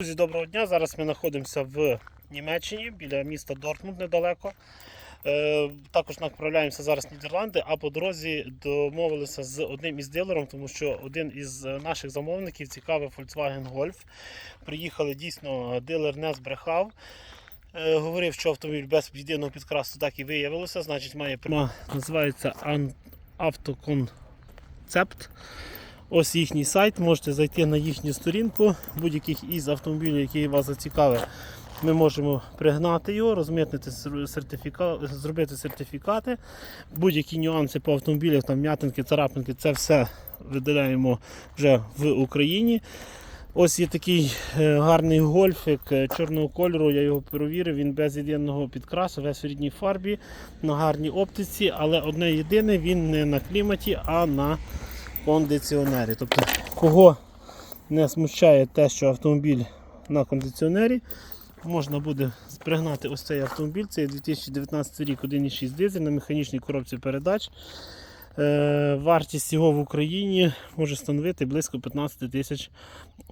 Друзі, доброго дня. Зараз ми знаходимося в Німеччині біля міста Дортмунд недалеко. Е, також направляємося зараз в Нідерланди, а по дорозі домовилися з одним із дилером, тому що один із наших замовників цікавий Volkswagen Golf. Приїхали дійсно, дилер не збрехав. Е, говорив, що автомобіль без єдиного підкрасу так і виявилося. Значить, має називається Автоконцепт. Ось їхній сайт, можете зайти на їхню сторінку. Будь-яких із автомобілів, який вас зацікавить, ми можемо пригнати його, розмитнити сертифіка... зробити сертифікати. Будь-які нюанси по автомобілях, там м'ятинки, царапинки, це все видаляємо вже в Україні. Ось є такий е, гарний гольфик е, чорного кольору, я його перевірив, він без єдиного підкрасу, весь в рідній фарбі, на гарній оптиці, але одне єдине, він не на кліматі, а на кондиціонері. Тобто, кого не смущає те, що автомобіль на кондиціонері, можна буде пригнати ось цей автомобіль. Це 2019 рік 1,6 дизель на механічній коробці передач. Е, Вартість його в Україні може становити близько 15 тисяч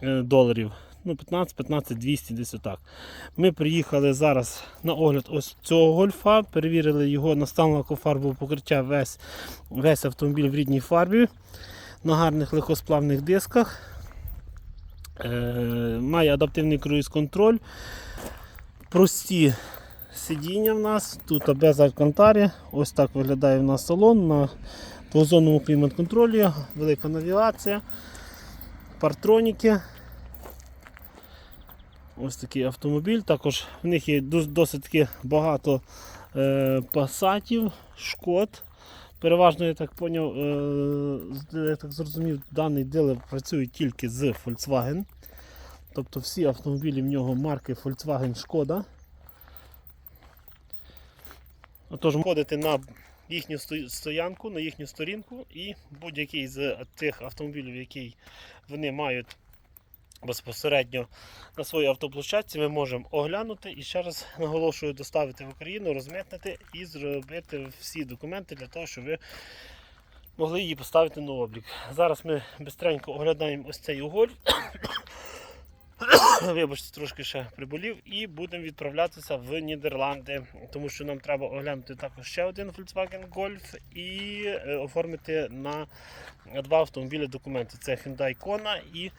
е, доларів. Ну, 15-15 200 десь отак. Ми приїхали зараз на огляд ось цього гольфа, перевірили його на стан лакофарбового покриття весь, весь автомобіль в рідній фарбі на гарних легкосплавних дисках. Е, має адаптивний круїз-контроль. Прості сидіння в нас, тут без алькантарі. Ось так виглядає в нас салон на двозонному клімат-контролі, велика навігація, партроніки. Ось такий автомобіль. Також в них є досить багато е, пасатів, шкод. Переважно, я так поняв, е, я так зрозумів, даний дилер працює тільки з Volkswagen. Тобто всі автомобілі в нього марки Volkswagen Шкода. Отож, входите на їхню стоянку, на їхню сторінку і будь-який з тих автомобілів, який вони мають безпосередньо на своїй автоплощадці, ми можемо оглянути і ще раз наголошую, доставити в Україну, розмитнити і зробити всі документи для того, щоб ви могли її поставити на облік. Зараз ми бистренько оглядаємо ось цей уголь. Вибачте, трошки ще приболів, і будемо відправлятися в Нідерланди, тому що нам треба оглянути також ще один Volkswagen Golf і е, оформити на два автомобілі документи. Це Hyundai Kona і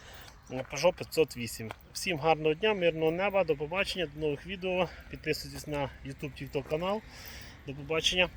Peugeot 508. Всім гарного дня, мирного неба, до побачення, до нових відео. Підписуйтесь на YouTube, TikTok канал. До побачення.